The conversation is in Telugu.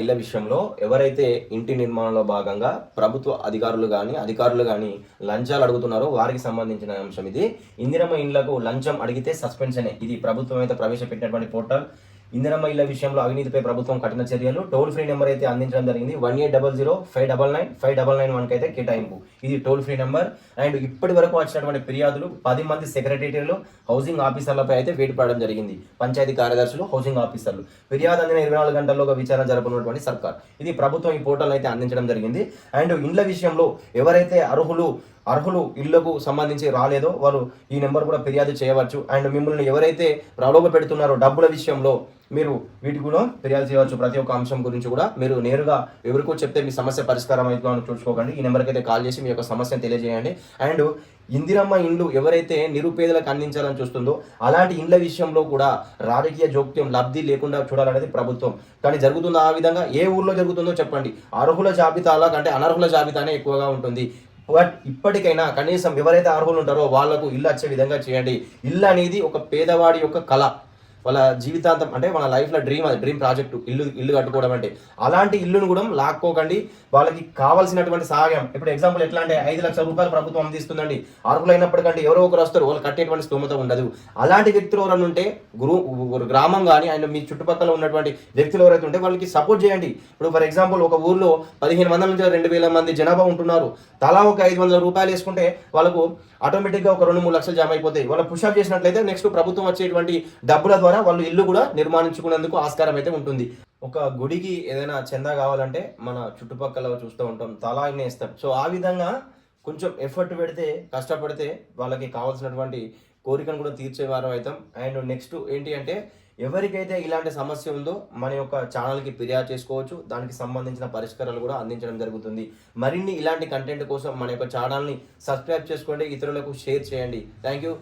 ఇళ్ళ విషయంలో ఎవరైతే ఇంటి నిర్మాణంలో భాగంగా ప్రభుత్వ అధికారులు కానీ అధికారులు కానీ లంచాలు అడుగుతున్నారో వారికి సంబంధించిన అంశం ఇది. ఇందిరమ్మ ఇండ్లకు లంచం అడిగితే సస్పెన్షనే. ఇది ప్రభుత్వం అయితే ప్రవేశపెట్టినటువంటి పోర్టల్. ఇందిరమ్మ ఇళ్ళ విషయంలో అవినీతిపై ప్రభుత్వం కఠిన చర్యలు. టోల్ ఫ్రీ నెంబర్ అయితే అందించడం జరిగింది. One eight double zero five double nine five double nine వన్కి అయితే కేటాయింపు. ఇది టోల్ ఫ్రీ నెంబర్. అండ్ ఇప్పటి వరకు వచ్చినటువంటి ఫిర్యాదులు పది మంది సెక్రటరీలు హౌసింగ్ ఆఫీసర్లపై అయితే వేటు పడడం జరిగింది. పంచాయతీ కార్యదర్శులు హౌసింగ్ ఆఫీసర్లు. ఫిర్యాదు అందిన ఇరవై నాలుగు గంటల్లోగా విచారణ జరపనున్నటువంటి సర్కార్. ఇది ప్రభుత్వం ఈ పోర్టల్ అయితే అందించడం జరిగింది. అండ్ ఇండ్ల విషయంలో ఎవరైతే అర్హులు అర్హులు ఇళ్ళకు సంబంధించి రాలేదో వారు ఈ నెంబర్ కూడా ఫిర్యాదు చేయవచ్చు. అండ్ మిమ్మల్ని ఎవరైతే ప్రలోభ పెడుతున్నారో డబ్బుల విషయంలో మీరు వీటి కూడా ఫిర్యాదు చేయవచ్చు. ప్రతి ఒక్క అంశం గురించి కూడా మీరు నేరుగా ఎవరికో చెప్తే మీ సమస్య పరిష్కారం అవుతుందో చూసుకోకండి. ఈ నెంబర్కి అయితే కాల్ చేసి మీ యొక్క సమస్యను తెలియజేయండి. అండ్ ఇందిరమ్మ ఇండ్లు ఎవరైతే నిరుపేదలకు అందించాలని చూస్తుందో అలాంటి ఇండ్ల విషయంలో కూడా రాజకీయ జోక్యం లబ్ధి లేకుండా చూడాలనేది ప్రభుత్వం. కానీ జరుగుతుందో ఆ విధంగా? ఏ ఊర్లో జరుగుతుందో చెప్పండి. అర్హుల జాబితాలో కంటే అనర్హుల జాబితానే ఎక్కువగా ఉంటుంది. బట్ ఇప్పటికైనా కనీసం ఎవరైతే అర్హులు ఉంటారో వాళ్ళకు ఇల్లు వచ్చే విధంగా చేయండి. ఇల్లు అనేది ఒక పేదవాడి యొక్క కళ. వాళ్ళ జీవితాంతం అంటే మన లైఫ్లో డ్రీమ్ అది డ్రీమ్ ప్రాజెక్టు ఇల్లు ఇల్లు కట్టుకోవడం అంటే. అలాంటి ఇల్లును కూడా లాక్కోకండి. వాళ్ళకి కావాల్సినటువంటి సహాయం ఇప్పుడు ఎగ్జాంపుల్ ఎట్లా అంటే ఐదు లక్షల రూపాయలు ప్రభుత్వం అందిస్తుందండి. అర్హులైనప్పటికంటే ఎవరో ఒకరు వస్తారు వాళ్ళు కట్టేటువంటి స్తోమత ఉండదు. అలాంటి వ్యక్తులు ఎవరైనా ఉంటే గురు గ్రామం కానీ అండ్ మీ చుట్టుపక్కల ఉన్నటువంటి వ్యక్తులు ఎవరైతే ఉంటే వాళ్ళకి సపోర్ట్ చేయండి. ఇప్పుడు ఫర్ ఎగ్జాంపుల్ ఒక ఊర్లో పదిహేను వందల నుంచి రెండు వేల మంది జనాభా ఉంటున్నారు. తలా ఒక ఐదు వందల రూపాయలు వేసుకుంటే వాళ్ళకు ఆటోమేటిక్గా ఒక రెండు మూడు లక్షలు జమ అయిపోతాయి. వాళ్ళు పుషప్ చేసినట్లయితే నెక్స్ట్ ప్రభుత్వం వచ్చేటువంటి డబ్బుల ద్వారా వాళ్ళు ఇల్లు కూడా నిర్మాణించుకునేందుకు ఆస్కారం అయితే ఉంటుంది. ఒక గుడికి ఏదైనా చందా కావాలంటే మన చుట్టుపక్కల చూస్తూ ఉంటాం. తలా ఇస్తాం. సో ఆ విధంగా కొంచెం ఎఫర్ట్ పెడితే కష్టపడితే వాళ్ళకి కావాల్సినటువంటి కోరికను కూడా తీర్చేవారం అవుతాం. అండ్ నెక్స్ట్ ఏంటి అంటే ఎవరికైతే ఇలాంటి సమస్య ఉందో మన యొక్క ఛానల్కి ఫిర్యాదు చేసుకోవచ్చు. దానికి సంబంధించిన పరిష్కారాలు కూడా అందించడం జరుగుతుంది. మరిన్ని ఇలాంటి కంటెంట్ కోసం మన యొక్క ఛానల్ని సబ్స్క్రైబ్ చేసుకోండి. ఇతరులకు షేర్ చేయండి. Thank you